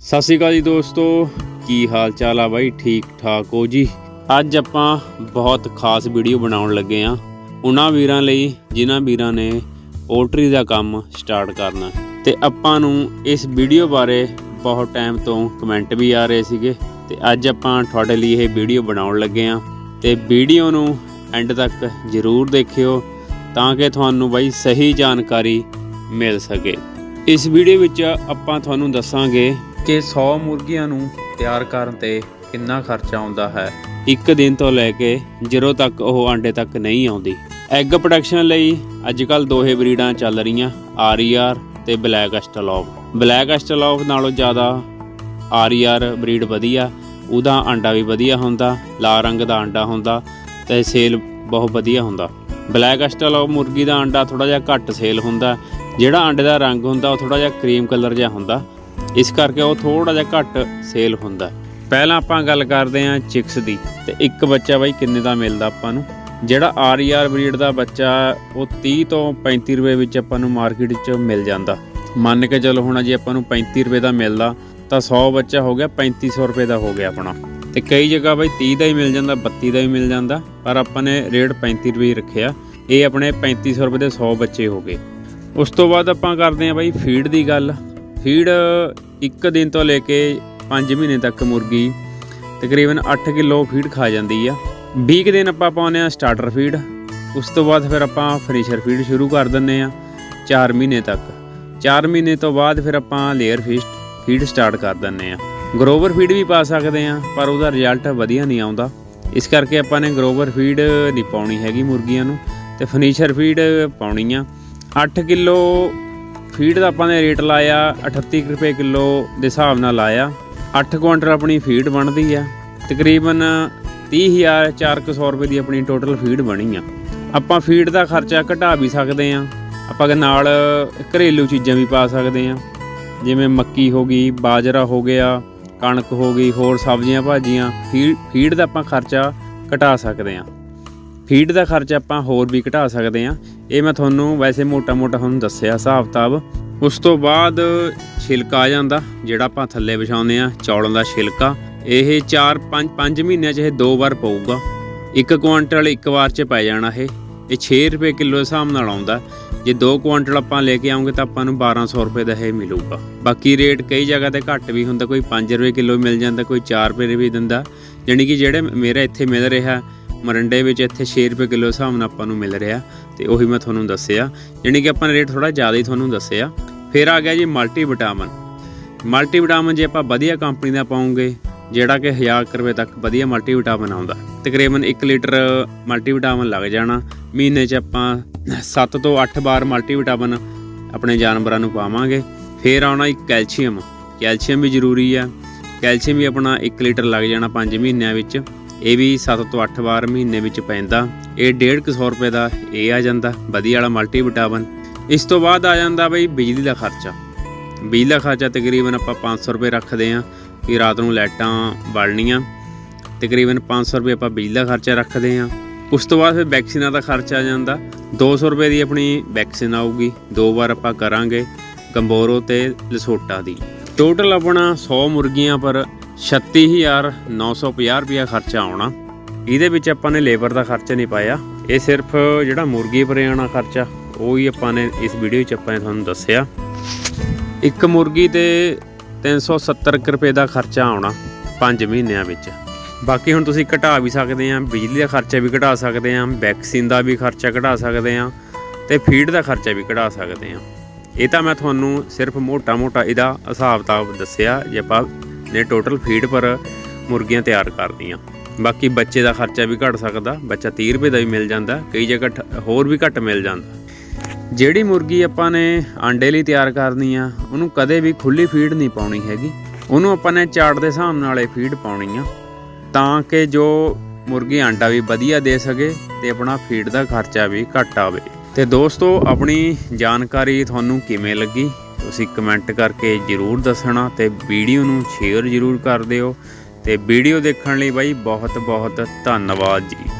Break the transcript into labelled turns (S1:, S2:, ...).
S1: ਸਤਿ ਸ਼੍ਰੀ ਅਕਾਲ ਜੀ ਦੋਸਤੋ, ਕੀ ਹਾਲ ਚਾਲ ਆ ਬਾਈ? ਠੀਕ ਠਾਕ ਹੋ ਜੀ? ਅੱਜ ਆਪਾਂ ਬਹੁਤ ਖਾਸ ਵੀਡੀਓ ਬਣਾਉਣ ਲੱਗੇ ਆ। ਉਹਨਾਂ ਵੀਰਾਂ ਲਈ, ਜਿਨ੍ਹਾਂ ਵੀਰਾਂ ਨੇ ਪੋਲਟਰੀ ਦਾ ਕੰਮ ਸਟਾਰਟ ਕਰਨਾ। ਤੇ ਆਪਾਂ ਨੂੰ ਇਸ ਵੀਡੀਓ ਬਾਰੇ ਬਹੁਤ ਟਾਈਮ ਤੋਂ ਕਮੈਂਟ ਵੀ ਆ ਰਹੇ ਸੀਗੇ। ਤੇ ਅੱਜ ਆਪਾਂ ਤੁਹਾਡੇ ਲਈ ਇਹ ਵੀਡੀਓ ਬਣਾਉਣ ਲੱਗੇ ਆ। ਤੇ ਵੀਡੀਓ ਨੂੰ ਐਂਡ ਤੱਕ ਜ਼ਰੂਰ ਦੇਖਿਓ, ਤਾਂ ਕਿ ਤੁਹਾਨੂੰ ਬਾਈ ਸਹੀ ਜਾਣਕਾਰੀ ਮਿਲ ਸਕੇ। ਇਸ ਵੀਡੀਓ ਵਿੱਚ ਆਪਾਂ ਤੁਹਾਨੂੰ ਦੱਸਾਂਗੇ ਕਿ 100 ਮੁਰਗੀਆਂ ਨੂੰ ਤਿਆਰ ਕਰਨ ਤੇ ਕਿੰਨਾ ਖਰਚਾ ਆਉਂਦਾ ਹੈ? ਇੱਕ ਦਿਨ ਤੋਂ ਲੈ ਕੇ ਜਦੋਂ ਤੱਕ ਉਹ ਆਂਡੇ ਤੱਕ ਨਹੀਂ ਆਉਂਦੀ। ਐਗ ਪ੍ਰੋਡਕਸ਼ਨ ਲਈ ਅੱਜਕੱਲ ਦੋਹੇ ਬਰੀਡਾਂ ਚੱਲ ਰਹੀਆਂ ਆਰ ਤੇ ਬਲੈਕ ਐਸਟਲੋਪ ਬਲੈਕ ਐਸਟਲੋਪ ਨਾਲੋਂ ਜ਼ਿਆਦਾ ਆਰ ਬਰੀਡ ਵਧੀਆ, ਉਹਦਾ ਆਂਡਾ ਵੀ ਵਧੀਆ ਹੁੰਦਾ, ਲਾਲ ਰੰਗ ਦਾ ਆਂਡਾ ਹੁੰਦਾ ਤੇ ਸੇਲ ਬਹੁਤ ਵਧੀਆ ਹੁੰਦਾ। ਬਲੈਕ ਐਸਟਲੋਪ ਮੁਰਗੀ ਦਾ ਆਂਡਾ ਥੋੜਾ ਜਿਹਾ ਘੱਟ ਸੇਲ ਹੁੰਦਾ, ਜਿਹੜਾ ਆਂਡੇ ਦਾ ਰੰਗ ਹੁੰਦਾ ਉਹ ਥੋੜਾ ਜਿਹਾ ਕਰੀਮ ਕਲਰ ਜਿਹਾ ਹੁੰਦਾ ਇਸ ਕਰਕੇ ਉਹ ਥੋੜਾ ਜਿਹਾ ਘੱਟ ਸੇਲ ਹੁੰਦਾ। ਪਹਿਲਾਂ ਆਪਾਂ ਗੱਲ ਕਰਦੇ ਹਾਂ ਚਿਕਸ ਦੀ, ਤੇ ਇੱਕ ਬੱਚਾ ਬਾਈ ਕਿੰਨੇ ਦਾ ਮਿਲਦਾ ਆਪਾਂ ਨੂੰ? ਜਿਹੜਾ ਆਰ ਬਰੀਡ ਦਾ ਬੱਚਾ, ਉਹ 30 ਤੋਂ 35 ਰੁਪਏ ਵਿੱਚ ਆਪਾਂ ਨੂੰ ਮਾਰਕੀਟ 'ਚ ਮਿਲ ਜਾਂਦਾ। ਮੰਨ ਕੇ ਚੱਲੋ ਹੁਣ ਜੇ ਆਪਾਂ ਨੂੰ 35 ਰੁਪਏ ਦਾ ਮਿਲਦਾ, ਤਾਂ 100 ਬੱਚਾ ਹੋ ਗਿਆ 3500 ਰੁਪਏ ਦਾ ਹੋ ਗਿਆ ਆਪਣਾ। ਤੇ ਕਈ ਜਗ੍ਹਾ ਬਾਈ 30 ਦਾ ਹੀ ਮਿਲ ਜਾਂਦਾ 32 ਦਾ ਵੀ ਮਿਲ ਜਾਂਦਾ, ਪਰ ਆਪਾਂ ਨੇ ਰੇਟ 35 ਰੁਪਏ ਰੱਖਿਆ। ਇਹ ਆਪਣੇ 3500 ਰੁਪਏ ਦੇ 100 ਬੱਚੇ ਹੋ ਗਏ। ਉਸ ਤੋਂ ਬਾਅਦ ਆਪਾਂ ਕਰਦੇ ਹਾਂ ਬਾਈ ਫੀਡ ਦੀ ਗੱਲ। ਫੀਡ ਇੱਕ ਦਿਨ ਤੋਂ ਲੈ ਕੇ 5 ਮਹੀਨੇ ਤੱਕ ਮੁਰਗੀ ਤਕਰੀਬਨ 8 ਕਿਲੋ ਫੀਡ ਖਾ ਜਾਂਦੀ ਆ। 20 ਕੁ ਦਿਨ ਆਪਾਂ ਪਾਉਂਦੇ ਆ ਸਟਾਰਟਰ ਫੀਡ ਉਸ ਤੋਂ ਬਾਅਦ ਫਿਰ ਆਪਾਂ ਫਿਨਿਸ਼ਰ ਫੀਡ ਸ਼ੁਰੂ ਕਰ ਦਿੰਨੇ ਆ 4 ਮਹੀਨੇ ਤੱਕ। 4 ਮਹੀਨੇ ਤੋਂ ਬਾਅਦ ਫਿਰ ਆਪਾਂ ਲੇਅਰ ਫਿਸ਼ ਫੀਡ ਸਟਾਰਟ ਕਰ ਦਿੰਨੇ ਆ ਗਰੋਵਰ ਫੀਡ ਵੀ ਪਾ ਸਕਦੇ ਆ ਪਰ ਉਹਦਾ ਰਿਜ਼ਲਟ ਵਧੀਆ ਨਹੀਂ ਆਉਂਦਾ। ਇਸ ਕਰਕੇ ਆਪਾਂ ਨੇ ਗਰੋਵਰ ਫੀਡ ਨਹੀਂ ਪਾਉਣੀ ਹੈਗੀ ਮੁਰਗੀਆਂ ਨੂੰ। ਤੇ ਫਿਨਿਸ਼ਰ ਫੀਡ ਪਾਉਣੀ ਆ। 8 ਕਿਲੋ ਫੀਡ ਦਾ ਆਪਾਂ ਨੇ ਰੇਟ ਲਾਇਆ 38 ਕੁ ਰੁਪਏ ਕਿਲੋ ਦੇ ਹਿਸਾਬ ਨਾਲ ਲਾਇਆ। 8 ਕੁਇੰਟਲ ਆਪਣੀ ਫੀਡ ਬਣਦੀ ਆ। ਤਕਰੀਬਨ 30000 400 ਰੁਪਏ ਦੀ ਆਪਣੀ ਟੋਟਲ ਫੀਡ ਬਣੀ ਆ। ਆਪਾਂ ਫੀਡ ਦਾ ਖਰਚਾ ਘਟਾ ਵੀ ਸਕਦੇ ਆ। ਆਪਾਂ ਨਾਲ ਘਰੇਲੂ ਚੀਜ਼ਾਂ ਵੀ ਪਾ ਸਕਦੇ ਆ। ਜਿਵੇਂ ਮੱਕੀ ਹੋ ਗਈ, ਬਾਜਰਾ ਹੋ ਗਿਆ, ਕਣਕ ਹੋ ਗਈ, ਹੋਰ ਸਬਜ਼ੀਆਂ, ਭਾਜੀਆਂ ਫੀਡ ਫੀਡ ਦਾ ਆਪਾਂ ਖਰਚਾ ਘਟਾ ਸਕਦੇ ਆ। ਫੀਡ ਦਾ ਖਰਚਾ ਆਪਾਂ ਹੋਰ ਵੀ ਘਟਾ ਸਕਦੇ ਆ। ਇਹ ਮੈਂ ਤੁਹਾਨੂੰ ਵੈਸੇ ਮੋਟਾ-ਮੋਟਾ ਤੁਹਾਨੂੰ ਦੱਸਿਆ ਹਿਸਾਬ ਕਿਤਾਬ ਉਸ ਤੋਂ ਬਾਅਦ ਛਿਲਕਾ ਆ ਜਾਂਦਾ, ਜਿਹੜਾ ਆਪਾਂ ਥੱਲੇ ਵਿਛਾਉਂਦੇ ਆ ਚੌਲਾਂ ਦਾ ਛਿਲਕਾ। ਇਹ 4 5 5 ਮਹੀਨਿਆਂ 'ਚ ਇਹ ਦੋ ਵਾਰ ਪਊਗਾ। ਇੱਕ ਕੁਆਂਟਲ ਇੱਕ ਵਾਰ 'ਚ ਪੈ ਜਾਣਾ ਇਹ। ਇਹ 6 ਰੁਪਏ ਕਿਲੋ ਹਿਸਾਬ ਨਾਲ ਆਉਂਦਾ। ਜੇ 2 ਕੁਆਂਟਲ ਆਪਾਂ ਲੈ ਕੇ ਆਉਂਗੇ ਤਾਂ ਆਪਾਂ ਨੂੰ 1200 ਰੁਪਏ ਦਾ ਇਹ ਮਿਲੂਗਾ। ਬਾਕੀ ਰੇਟ ਕਈ ਜਗ੍ਹਾ ਤੇ ਘੱਟ ਵੀ ਹੁੰਦਾ, ਕੋਈ 5 ਰੁਪਏ ਕਿਲੋ ਮਿਲ ਜਾਂਦਾ, ਕੋਈ 4 ਰੁਪਏ ਵੀ ਦਿੰਦਾ। ਯਾਨੀ ਕਿ ਜਿਹੜੇ ਮੇਰਾ ਇੱਥੇ ਮਿਲ ਰਿਹਾ ਮਰੰਡੇ ਵਿੱਚ ਇੱਥੇ 6 ਰੁਪਏ ਕਿਲੋ ਹਿਸਾਬ ਨਾਲ ਆਪਾਂ ਨੂੰ ਮਿਲ ਰਿਹਾ ਤੇ ਉਹੀ ਮੈਂ ਤੁਹਾਨੂੰ ਦੱਸਿਆ ਯਾਨੀ ਕਿ ਆਪਾਂ ਨੇ ਰੇਟ ਥੋੜਾ ਜ਼ਿਆਦਾ ਹੀ ਤੁਹਾਨੂੰ ਦੱਸਿਆ। ਫਿਰ ਆ ਗਿਆ ਜੀ ਮਲਟੀ ਵਿਟਾਮਿਨ। ਮਲਟੀ ਵਿਟਾਮਿਨ ਜੇ ਆਪਾਂ ਵਧੀਆ ਕੰਪਨੀ ਦਾ ਪਾਉਂਗੇ, ਜਿਹੜਾ ਕਿ 1000 ਕੁ ਰੁਪਏ ਤੱਕ ਵਧੀਆ ਮਲਟੀ ਵਿਟਾਮਿਨ ਆਉਂਦਾ, ਤਕਰੀਬਨ 1 ਲੀਟਰ ਮਲਟੀ ਵਿਟਾਮਿਨ ਲੱਗ ਜਾਣਾ। ਮਹੀਨੇ 'ਚ ਆਪਾਂ 7 ਤੋਂ 8 ਵਾਰ ਮਲਟੀ ਵਿਟਾਮਿਨ ਆਪਣੇ ਜਾਨਵਰਾਂ ਨੂੰ ਪਾਵਾਂਗੇ। ਫਿਰ ਆਉਣਾ ਇੱਕ ਕੈਲਸ਼ੀਅਮ। ਕੈਲਸ਼ੀਅਮ ਵੀ ਜ਼ਰੂਰੀ ਆ। ਕੈਲਸ਼ੀਅਮ ਵੀ ਆਪਣਾ 1 ਲੀਟਰ ਲੱਗ ਜਾਣਾ 5 ਮਹੀਨਿਆਂ ਵਿੱਚ। ਇਹ ਵੀ 7 ਤੋਂ 8 ਵਾਰ ਮਹੀਨੇ ਵਿੱਚ ਪੈਂਦਾ। ਇਹ 150 ਰੁਪਏ ਦਾ ਇਹ ਆ ਜਾਂਦਾ, ਵਧੀਆ ਵਾਲਾ ਮਲਟੀ ਵਿਟਾਮਿਨ ਇਸ ਤੋਂ ਬਾਅਦ ਆ ਜਾਂਦਾ ਬਈ ਬਿਜਲੀ ਦਾ ਖਰਚਾ। ਬਿਜਲੀ ਦਾ ਖਰਚਾ ਤਕਰੀਬਨ ਆਪਾਂ 500 ਰੁਪਏ ਰੱਖਦੇ ਆਂ ਕਿ ਰਾਤ ਨੂੰ ਲਾਈਟਾਂ ਬਲਣੀਆਂ। ਤਕਰੀਬਨ 500 ਰੁਪਏ ਆਪਾਂ ਬਿਜਲੀ ਦਾ ਖਰਚਾ ਰੱਖਦੇ ਆਂ ਉਸ ਤੋਂ ਬਾਅਦ ਫਿਰ ਵੈਕਸੀਨਾਂ ਦਾ ਖਰਚਾ ਆ ਜਾਂਦਾ। 200 ਰੁਪਏ ਦੀ ਆਪਣੀ ਵੈਕਸੀਨ ਆਊਗੀ। ਦੋ ਵਾਰ ਆਪਾਂ ਕਰਾਂਗੇ ਕੰਬੋਰੋ ਤੇ ਲਸੋਟਾ ਦੀ। ਟੋਟਲ ਆਪਣਾ 100 ਮੁਰਗੀਆਂ ਪਰ 36950 ਰੁਪਇਆ ਖਰਚਾ ਆਉਣਾ। ਇਹਦੇ ਵਿੱਚ ਆਪਾਂ ਨੇ ਲੇਬਰ ਦਾ ਖਰਚਾ ਨਹੀਂ ਪਾਇਆ। ਇਹ ਸਿਰਫ ਜਿਹੜਾ ਮੁਰਗੀ ਪਰ ਆਉਣਾ ਖਰਚਾ, ਉਹ ਹੀ ਆਪਾਂ ਨੇ ਇਸ ਵੀਡੀਓ ਵਿੱਚ ਆਪਾਂ ਨੇ ਤੁਹਾਨੂੰ ਦੱਸਿਆ। ਇੱਕ ਮੁਰਗੀ ਤੇ 370 ਕੁ ਰੁਪਏ ਦਾ ਖਰਚਾ ਆਉਣਾ 5 ਮਹੀਨਿਆਂ ਵਿੱਚ। ਬਾਕੀ ਹੁਣ ਤੁਸੀਂ ਘਟਾ ਵੀ ਸਕਦੇ ਆ ਬਿਜਲੀ ਦਾ ਖਰਚਾ ਵੀ ਘਟਾ ਸਕਦੇ ਆ ਵੈਕਸੀਨ ਦਾ ਵੀ ਖਰਚਾ ਘਟਾ ਸਕਦੇ ਆ ਤੇ ਫੀਡ ਦਾ ਖਰਚਾ ਵੀ ਘਟਾ ਸਕਦੇ ਆ ਇਹ ਤਾਂ ਮੈਂ ਤੁਹਾਨੂੰ ਸਿਰਫ ਮੋਟਾ-ਮੋਟਾ ਇਹਦਾ ਹਿਸਾਬ ਕਿਤਾਬ ਦੱਸਿਆ, ਜੇ ਆਪਾਂ ਨੇ ਟੋਟਲ ਫੀਡ ਪਰ ਮੁਰਗੀਆਂ ਤਿਆਰ ਕਰਦੀਆਂ ਬਾਕੀ ਬੱਚੇ ਦਾ ਖਰਚਾ ਵੀ ਘਟ ਸਕਦਾ, ਬੱਚਾ 30 ਰੁਪਏ ਦਾ ਵੀ ਮਿਲ ਜਾਂਦਾ, ਕਈ ਜਗ੍ਹਾ ਹੋਰ ਵੀ ਘੱਟ ਮਿਲ ਜਾਂਦਾ। ਜਿਹੜੀ ਮੁਰਗੀ ਆਪਾਂ ਨੇ ਆਂਡੇ ਲਈ ਤਿਆਰ ਕਰਨੀ ਆ ਉਹਨੂੰ ਕਦੇ ਵੀ ਖੁੱਲੀ ਫੀਡ ਨਹੀਂ ਪਾਉਣੀ ਹੈਗੀ। ਉਹਨੂੰ ਆਪਾਂ ਨੇ ਚਾਟ ਦੇ ਹਿਸਾਬ ਨਾਲ ਇਹ ਫੀਡ ਪਾਉਣੀ ਆ ਤਾਂ ਕਿ ਜੋ ਮੁਰਗੀ ਆਂਡਾ ਵੀ ਵਧੀਆ ਦੇ ਸਕੇ ਤੇ ਆਪਣਾ ਫੀਡ ਦਾ ਖਰਚਾ ਵੀ ਘੱਟ ਆਵੇ। ਤੇ ਦੋਸਤੋ, ਆਪਣੀ ਜਾਣਕਾਰੀ ਤੁਹਾਨੂੰ ਕਿਵੇਂ ਲੱਗੀ? ਤੁਸੀਂ ਕਮੈਂਟ ਕਰਕੇ ਜਰੂਰ ਦੱਸਣਾ ਤੇ ਵੀਡੀਓ ਨੂੰ ਸ਼ੇਅਰ ਜਰੂਰ ਕਰ ਦਿਓ ਤੇ ਵੀਡੀਓ ਦੇਖਣ ਲਈ ਬਾਈ ਬਹੁਤ ਬਹੁਤ ਧੰਨਵਾਦ ਜੀ।